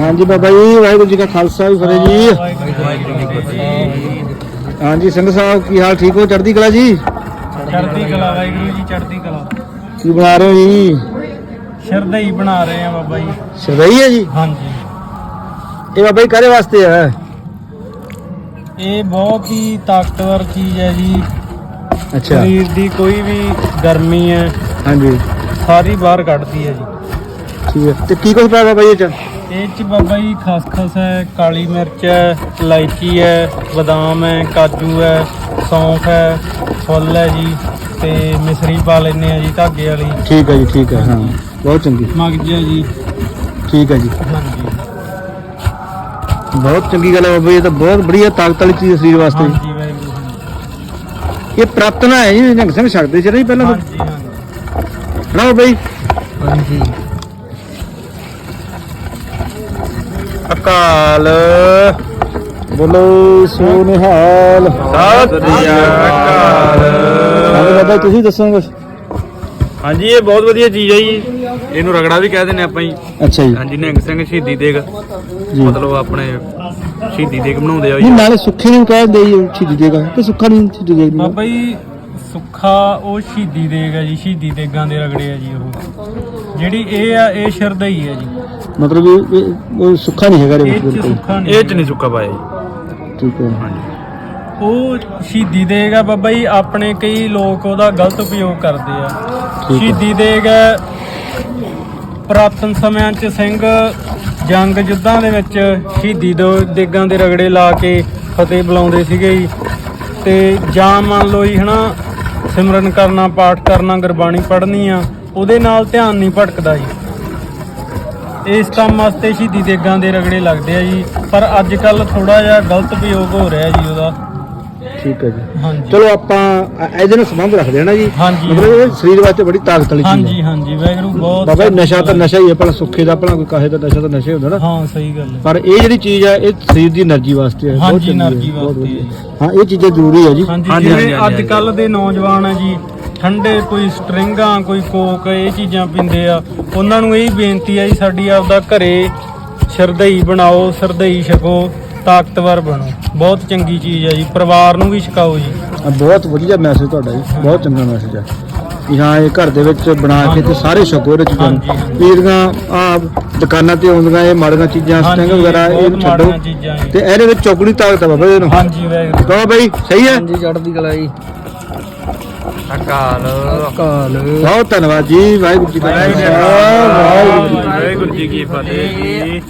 ਹਾਂਜੀ ਬਾਬਾ ਜੀ ਵਾਹਿਗੁਰੂ ਜੀ ਕਾ ਖਾਲਸਾ ਵੀ ਫਤਿਹ ਜੀ। ਹਾਂਜੀ ਸਿੰਘ ਸਾਹਿਬ ਕੀ ਹਾਲ ਠੀਕ ਹੋ? ਚੜ੍ਹਦੀ ਕਲਾ ਜੀ? ਚੜ੍ਹਦੀ ਕਲਾ ਵਾਹਿਗੁਰੂ ਜੀ ਚੜ੍ਹਦੀ ਕਲਾ। ਕੀ ਬਣਾ ਰਹੇ ਹੋ ਜੀ? ਸ਼ਰਦਈ ਬਣਾ ਰਹੇ ਆ ਬਾਬਾ ਜੀ। ਸਹੀ ਹੈ ਜੀ? ਹਾਂਜੀ। ਇਹ ਬਾਬਾ ਜੀ ਕਾਹਦੇ ਵਾਸਤੇ ਹੈ? ਇਹ ਬਹੁਤ ਹੀ ਤਾਕਤਵਰ ਚੀਜ਼ ਹੈ ਜੀ। ਅੱਛਾ। ਸਰੀਰ ਦੀ ਕੋਈ ਵੀ ਗਰਮੀ ਹੈ ਹਾਂਜੀ। ਸਾਰੀ ਬਾਹਰ ਕੱਢਦੀ ਹੈ ਜੀ। ਠੀਕ ਹੈ। ਤੇ ਕੀ ਕੁਝ ਪਿਆ ਬਾਬਾ ਜੀ ਇਹ ਚ? ਇਹ ਚ ਬਾਬਾ ਜੀ ਖਸਖਸ ਹੈ ਕਾਲੀ ਮਿਰਚ ਹੈ ਇਲਾਇਚੀ ਹੈ ਬਦਾਮ ਹੈ ਕਾਜੂ ਹੈ ਸੌਂਫ ਹੈ ਫੁੱਲ ਹੈ ਜੀ ਤੇ ਮਿਸਰੀ ਪਾ ਲੈਨੇ ਆ ਜੀ ਧਾਗੇ ਵਾਲੀ। ਠੀਕ ਹੈ ਜੀ ਠੀਕ ਹੈ ਹਾਂ। ਬਹੁਤ ਚੰਗੀ। ਮਗਜ ਹੈ ਜੀ। ਠੀਕ ਹੈ ਜੀ। ਹਾਂਜੀ। ਬਹੁਤ ਚੰਗੀ ਗੱਲ ਹੈ ਬਾਬਾ ਜੀ ਇਹ ਤਾਂ ਬਹੁਤ ਬੜੀਆ ਤਾਕਤ ਵਾਲੀ ਚੀਜ਼ ਹੈ ਸਰੀਰ ਵਾਸਤੇ। ਹਾਂਜੀ ਵਾਹਿਗੁਰੂ ਜੀ। ਇਹ ਪ੍ਰਾਪਤਨਾ ਹੈ ਜੀ ਨਿਹੰਗ ਸਿੰਘ ਛੱਡਦੇ ਸੀ ਨਹੀਂ ਪਹਿਲਾਂ ਤਾਂ। ਹਾਂਜੀ ਹਾਂਜੀ। ਨਾ ਬਾਬਾ ਜੀ? ਹਾਂਜੀ। ਅਕਾਲ। ਬੋਲੋ ਸੋ ਨਿਹਾਲ ਸਤਿ ਸ੍ਰੀ ਅਕਾਲ। ਹਾਂਜੀ ਬਾਬਾ ਜੀ ਤੁਸੀਂ ਦੱਸੋ ਕੁਛ? ਹਾਂਜੀ ਇਹ ਬਹੁਤ ਵਧੀਆ ਚੀਜ਼ ਹੈ ਜੀ। ਇਹਨੂੰ ਰਗੜਾ ਵੀ ਕਹਿ ਦਿੰਦੇ ਆਪਾਂ ਜੀ। ਅੱਛਾ ਜੀ। ਹਾਂਜੀ ਨਿਹੰਗ ਸਿੰਘ ਸ਼ਹੀਦੀ ਦੇਗ ਜੀ। ਮਤਲਬ ਆਪਣੇ ਸ਼ਹੀਦੀ ਦੇਗ ਬਣਾਉਂਦੇ ਆ ਨਹੀਂ ਜੀ ਨਾਲੇ ਸੁੱਖੇ ਨੂੰ ਕਹਿ ਦੇ ਜੀ ਸ਼ਹੀਦੀ ਦੇਗਾ ਕਿ ਸੁੱਖਾ ਨਹੀਂ ਸ਼ਹੀਦੀ ਦੇਗ ਨਹੀਂ ਬਾਬਾ ਜੀ ਸੁੱਖਾ ਉਹ ਸ਼ਹੀਦੀ ਦੇਗ ਹੈ ਜੀ ਸ਼ਹੀਦੀ ਦੇਗਾਂ ਦੇ ਰਗੜੇ ਆ ਜੀ ਉਹ। ਜਿਹੜੀ ਇਹ ਆ ਇਹ ਸ਼ਰਦਈ ਹੈ ਜੀ। ਮਤਲਬ ਇਹ- ਇਹ ਉਹ ਸੁੱਖਾ ਨਹੀਂ ਹੈਗਾ ਇਹ ਚ ਬਿਲਕੁਲ। ਸੁੱਖਾ ਨਹੀਂ ਇਹ ਚ ਨਹੀਂ ਸੁੱਕਾ ਪਾਇਆ ਜੀ ਠੀਕ ਹੈ। ਹਾਂਜੀ। ਉਹ ਸ਼ਹੀਦੀ ਦੇਗ ਬਾਬਾ ਜੀ ਆਪਣੇ ਕਈ ਲੋਕ ਉਹਦਾ ਗਲਤ ਉਪਯੋਗ ਕਰਦੇ ਆ। ਹੈ। ਸ਼ਹੀਦੀ ਦੇਗ ਪੁਰਾਤਨ ਸਮਿਆਂ 'ਚ ਸਿੰਘ ਜੰਗ ਯੁੱਧਾਂ ਦੇ ਵਿੱਚ ਸ਼ਹੀਦੀ ਦੋ ਦੇਗਾਂ ਦੇ ਰਗੜੇ ਲਾ ਕੇ ਫਤਿਹ ਬੁਲਾਉਂਦੇ ਸੀਗੇ ਜੀ। ਤੇ ਜਾਂ ਮੰਨ ਲਓ ਜੀ ਹਨਾ ਸਿਮਰਨ ਕਰਨਾ ਪਾਠ ਕਰਨਾ ਗੁਰਬਾਣੀ ਪੜ੍ਹਨੀ ਆ ਉਹਦੇ ਨਾਲ ਧਿਆਨ ਨਹੀਂ ਭਟਕਦਾ ਜੀ। ਇਸ ਕੰਮ ਵਾਸਤੇ ਸ਼ਹੀਦੀ ਦੇਗਾਂ ਦੇ ਰਗੜੇ ਲੱਗਦੇ ਆ ਜੀ। ਪਰ ਅੱਜ ਕੱਲ ਥੋੜਾ ਜਿਹਾ ਗਲਤ ਪ੍ਰਯੋਗ ਹੋ ਰਿਹਾ ਜੀ ਉਹਦਾ। ਠੀਕ ਹੈ ਜੀ। ਚਲੋ ਆਪਾਂ ਇਹਦੇ ਨਾਲ ਸੰਬੰਧ ਰੱਖਦੇ ਹਾਂ ਜੀ। ਮਤਲਬ ਇਹ ਸਰੀਰ ਵਾਸਤੇ ਬੜੀ ਤਾਕਤ ਵਾਲੀ ਚੀਜ਼ ਹੈ। ਹਾਂਜੀ ਹਾਂਜੀ। ਵੈਗਰੂ ਬਹੁਤ ਬਾਬਾ ਜੀ, ਨਸ਼ਾ ਤਾਂ ਨਸ਼ਾ ਹੀ ਹੈ ਭਲਾ ਸੁੱਖੇ ਦਾ ਭਲਾ ਕੋਈ ਕਾਹੇ ਦਾ ਨਸ਼ਾ ਤਾਂ ਨਸ਼ਾ ਹੀ ਹੁੰਦਾ ਨਾ। ਹਾਂ ਸਹੀ ਗੱਲ ਹੈ। ਪਰ ਇਹ ਜਿਹੜੀ ਚੀਜ਼ ਹੈ ਇਹ ਸਰੀਰ ਦੀ એનર્ਜੀ ਵਾਸਤੇ ਹੈ। ਬਹੁਤ ਹਾਂਜੀ, ਹੈ। ਹਾਂ। ਇਹ ਚੀਜ਼ਾਂ ਜ਼ਰੂਰੀ ਹੈ ਜੀ। ਹਾਂਜੀ ਅੱਜ ਹਾਂਜੀ। ਕੱਲ ਦੇ ਨੌਜਵਾਨ ਆ ਜੀ ਠੰਡੇ ਕੋਈ ਸਟਰਿੰਗਾਂ ਕੋਈ ਕੋਕ ਇਹ ਚੀਜ਼ਾਂ ਪੀਂਦੇ ਆ। ਉਹਨਾਂ ਨੂੰ ਇਹ ਬੇਨਤੀ ਆ ਜੀ ਸਾਡੀ ਆਪਦਾ ਘਰੇ ਸ਼ਰਦਈ ਬਣਾਓ ਸਰਦਈ ਛਕੋ ਤਾਕਤਵਰ ਬਣੋ। ਬਹੁਤ ਚੰਗੀ ਚੀਜ਼ ਹੈ ਜੀ ਪਰਿਵਾਰ ਨੂੰ ਵੀ ਛਕਾਓ ਜੀ। ਆ ਬਹੁਤ ਵਧੀਆ ਮੈਸੇਜ ਤੁਹਾਡਾ ਜੀ ਬਹੁਤ ਚੰਗਾ ਮੈਸੇਜ ਕਿ ਹਾਂ ਇਹ ਘਰ ਦੇ ਵਿੱਚ ਬਣਾ ਕੇ ਤੇ ਸਾਰੇ ਛਕੋ ਇਹਦੇ ਚੀਜ਼ਾਂ ਹਾਂਜੀ, ਵੀਰਗਾ ਆ ਦੁਕਾਨਾਂ ਤੇ ਆਉਂਦੀਆਂ ਇਹ ਮਾੜੀਆਂ ਚੀਜ਼ਾਂ ਹਾਂਜੀ, ਸਟਿੰਗ ਵਗੈਰਾ ਇਹ ਛੱਡੋ। ਤੇ ਇਹਦੇ ਵਿੱਚ ਚੌਗਣੀ ਤਾਕਤ ਆ ਬਾਬਾ ਜੀ ਨੂੰ ਹਾਂਜੀ ਵੈਗਰੂ ਕਹੋ ਬਈ ਸਹੀ ਹੈ? ਚੜ੍ਹਦੀ ਕਲਾ ਜੀ। ਅਕਾਲ। ਕਾਲ ਬਹੁਤ ਧੰਨਵਾਦ ਜੀ ਵਾਹਿਗੁਰੂ ਜੀ ਕਾ ਖਾਲਸਾ। ਵਾਹਿਗੁਰੂ ਜੀ ਕੀ ਫਤਿਹ ਜੀ।